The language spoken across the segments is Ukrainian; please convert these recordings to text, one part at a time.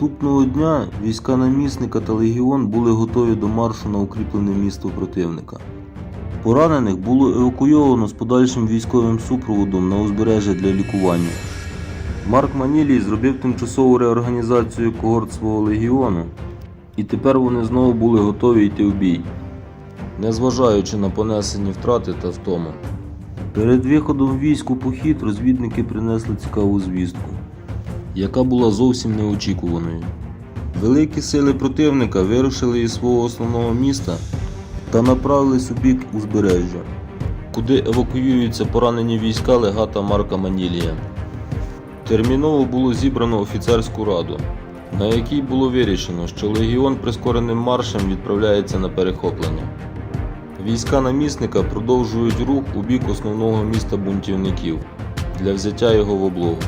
Наступного дня війська намісника та легіон були готові до маршу на укріплене місто противника. Поранених було евакуйовано з подальшим військовим супроводом на узбережжя для лікування. Марк Манілій зробив тимчасову реорганізацію когорт свого легіону, і тепер вони знову були готові йти в бій, незважаючи на понесені втрати та втому. Перед виходом військ у похід розвідники принесли цікаву звістку, яка була зовсім неочікуваною. Великі сили противника вирушили із свого основного міста та направились у бік узбережжя, куди евакуюються поранені війська легата Марка Манілія. Терміново було зібрано офіцерську раду, на якій було вирішено, що легіон прискореним маршем відправляється на перехоплення. Війська намісника продовжують рух у бік основного міста бунтівників для взяття його в облогу.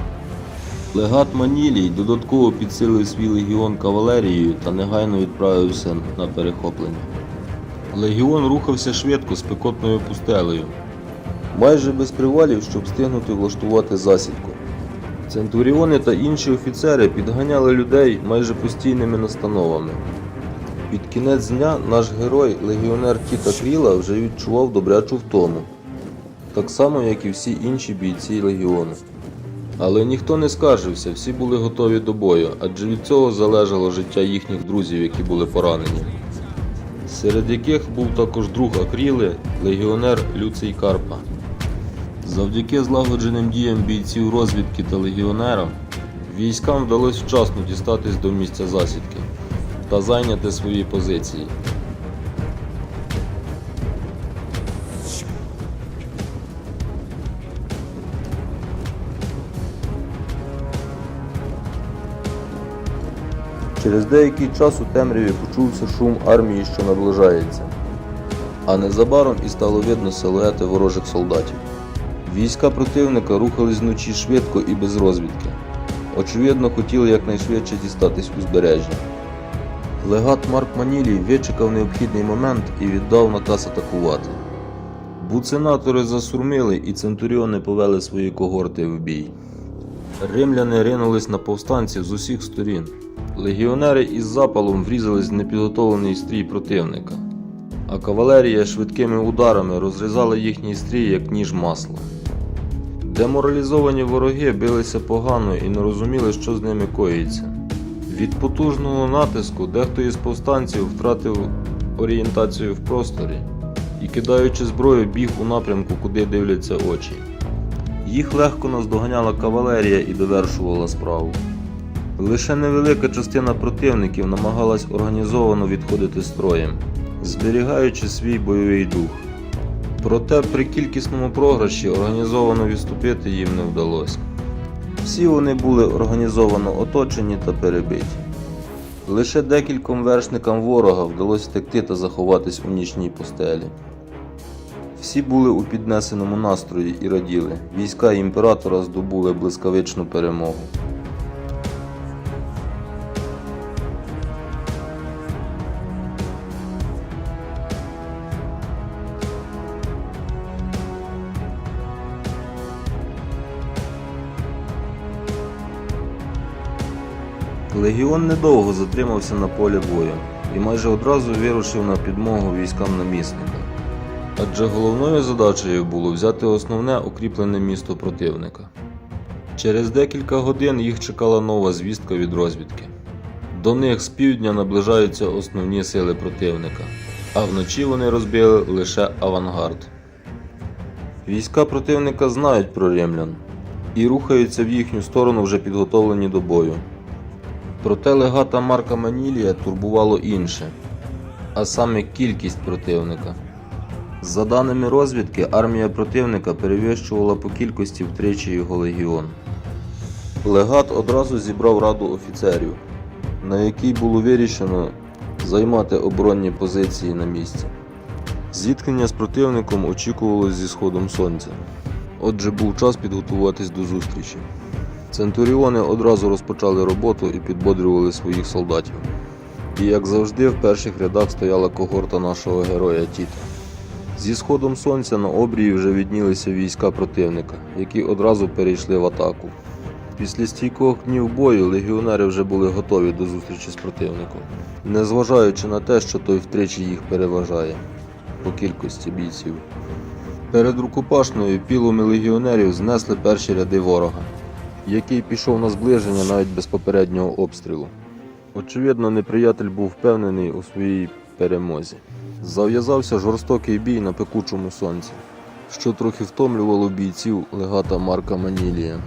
Легат Манілій додатково підсилив свій легіон кавалерією та негайно відправився на перехоплення. Легіон рухався швидко спекотною пустелею, майже без привалів, щоб встигнути влаштувати засідку. Центуріони та інші офіцери підганяли людей майже постійними настановами. Під кінець дня наш герой, легіонер Тіта Кріла, вже відчував добрячу втому, так само, як і всі інші бійці легіону. Але ніхто не скаржився, всі були готові до бою, адже від цього залежало життя їхніх друзів, які були поранені. Серед яких був також друг Акріли, легіонер Люций Карпа. Завдяки злагодженим діям бійців розвідки та легіонерам, військам вдалося вчасно дістатись до місця засідки та зайняти свої позиції. Через деякий час у темряві почувся шум армії, що наближається. А незабаром і стало видно силуети ворожих солдатів. Війська противника рухались вночі швидко і без розвідки. Очевидно, хотіли якнайшвидше дістатись узбережжя. Легат Марк Манілій вичекав необхідний момент і віддав наказ атакувати. Буценатори засурмили і центуріони повели свої когорти в бій. Римляни ринулись на повстанців з усіх сторін. Легіонери із запалом врізались в непідготовлений стрій противника, а кавалерія швидкими ударами розрізала їхній стрій як ніж масла. Деморалізовані вороги билися погано і не розуміли, що з ними коїться. Від потужного натиску дехто із повстанців втратив орієнтацію в просторі і, кидаючи зброю, біг у напрямку, куди дивляться очі. Їх легко наздоганяла кавалерія і довершувала справу. Лише невелика частина противників намагалась організовано відходити строєм, зберігаючи свій бойовий дух. Проте при кількісному програші організовано відступити їм не вдалося. Всі вони були організовано оточені та перебиті. Лише декільком вершникам ворога вдалося втекти та заховатись у нічній постелі. Всі були у піднесеному настрої і раділи. Війська імператора здобули блискавичну перемогу. Легіон недовго затримався на полі бою і майже одразу вирушив на підмогу військам намісника. Адже головною задачею було взяти основне укріплене місто противника. Через декілька годин їх чекала нова звістка від розвідки. До них з півдня наближаються основні сили противника, а вночі вони розбили лише авангард. Війська противника знають про римлян і рухаються в їхню сторону вже підготовлені до бою. Проте легата Марка Манілія турбувало інше, а саме кількість противника. За даними розвідки, армія противника перевищувала по кількості втричі його легіон. Легат одразу зібрав раду офіцерів, на якій було вирішено займати оборонні позиції на місці. Зіткнення з противником очікувалось зі сходом сонця. Отже, був час підготуватись до зустрічі. Центуріони одразу розпочали роботу і підбодрювали своїх солдатів. І як завжди, в перших рядах стояла когорта нашого героя Тіта. Зі сходом сонця на обрії вже віднілися війська противника, які одразу перейшли в атаку. Після стійкого днів бою легіонери вже були готові до зустрічі з противником, незважаючи на те, що той втричі їх переважає по кількості бійців. Перед рукопашною пілами легіонерів знесли перші ряди ворога, який пішов на зближення навіть без попереднього обстрілу. Очевидно, неприятель був впевнений у своїй перемозі. Зав'язався жорстокий бій на пекучому сонці, що трохи втомлювало бійців легата Марка Манілія.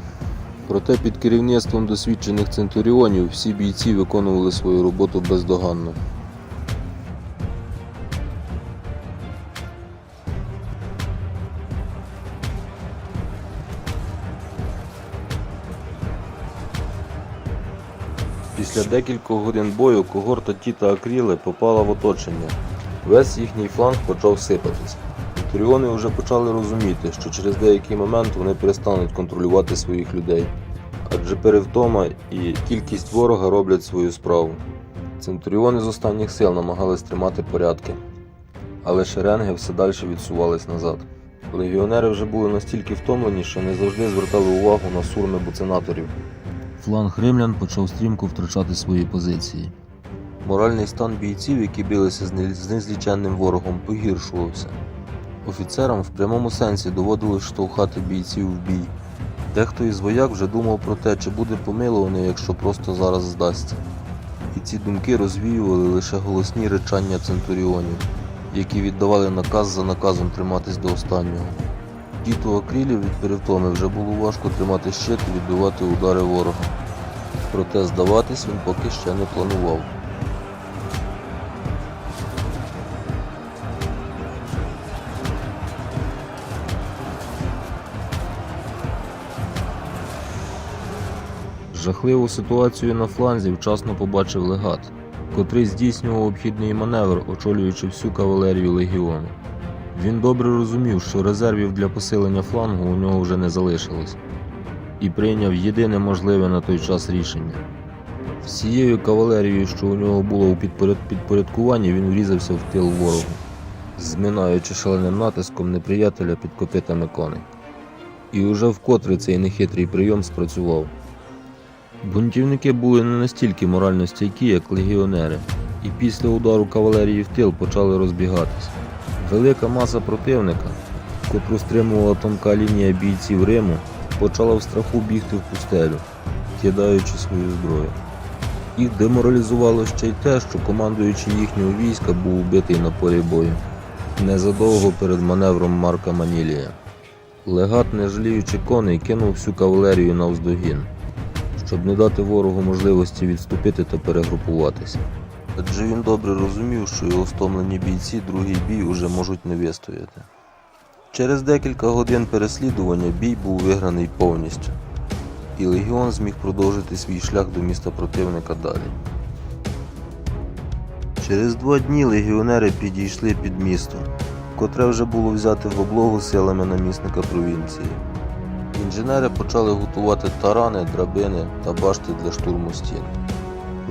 Проте під керівництвом досвідчених центуріонів всі бійці виконували свою роботу бездоганно. Після декількох годин бою когорта Тіта Акріли попала в оточення. Весь їхній фланг почав сипатись. Центуріони вже почали розуміти, що через деякий момент вони перестануть контролювати своїх людей. Адже перевтома і кількість ворога роблять свою справу. Центуріони з останніх сил намагались тримати порядки, але шеренги все далі відсувались назад. Легіонери вже були настільки втомлені, що не завжди звертали увагу на сурми буценаторів. Фланг римлян почав стрімко втрачати свої позиції. Моральний стан бійців, які билися з незліченним ворогом, погіршувався. Офіцерам в прямому сенсі доводилось штовхати бійців в бій. Дехто із вояк вже думав про те, чи буде помилуваний, якщо просто зараз здасться. І ці думки розвіювали лише голосні речання центуріонів, які віддавали наказ за наказом триматись до останнього. Діту Акрілів від перевтоми вже було важко тримати щит і відбивати удари ворога. Проте здаватись він поки ще не планував. Жахливу ситуацію на фланзі вчасно побачив легат, котрий здійснював обхідний маневр, очолюючи всю кавалерію легіону. Він добре розумів, що резервів для посилення флангу у нього вже не залишилось, і прийняв єдине можливе на той час рішення. Всією кавалерією, що у нього було у підпоряд- підпорядкуванні, він врізався в тил ворогу, зминаючи шаленим натиском неприятеля під копитами коней. І уже вкотре цей нехитрий прийом спрацював. Бунтівники були не настільки морально стійкі, як легіонери, і після удару кавалерії в тил почали розбігатись. Велика маса противника, котру стримувала тонка лінія бійців Риму, почала в страху бігти в пустелю, кидаючи свою зброю. Їх деморалізувало ще й те, що командуючий їхнього війська був убитий на полі бою незадовго перед маневром Марка Манілія. Легат, не жаліючи коней, кинув всю кавалерію навздогін, щоб не дати ворогу можливості відступити та перегрупуватися. Адже він добре розумів, що його стомлені бійці другий бій уже можуть не вистояти. Через декілька годин переслідування бій був виграний повністю, і легіон зміг продовжити свій шлях до міста противника далі. Через два дні легіонери підійшли під місто, котре вже було взяте в облогу силами намісника провінції. Інженери почали готувати тарани, драбини та башти для штурму стін.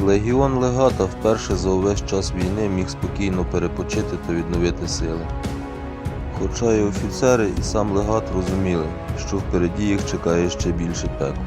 Легіон легата вперше за увесь час війни міг спокійно перепочити та відновити сили. Хоча і офіцери, і сам легат розуміли, що впереді їх чекає ще більше пекло.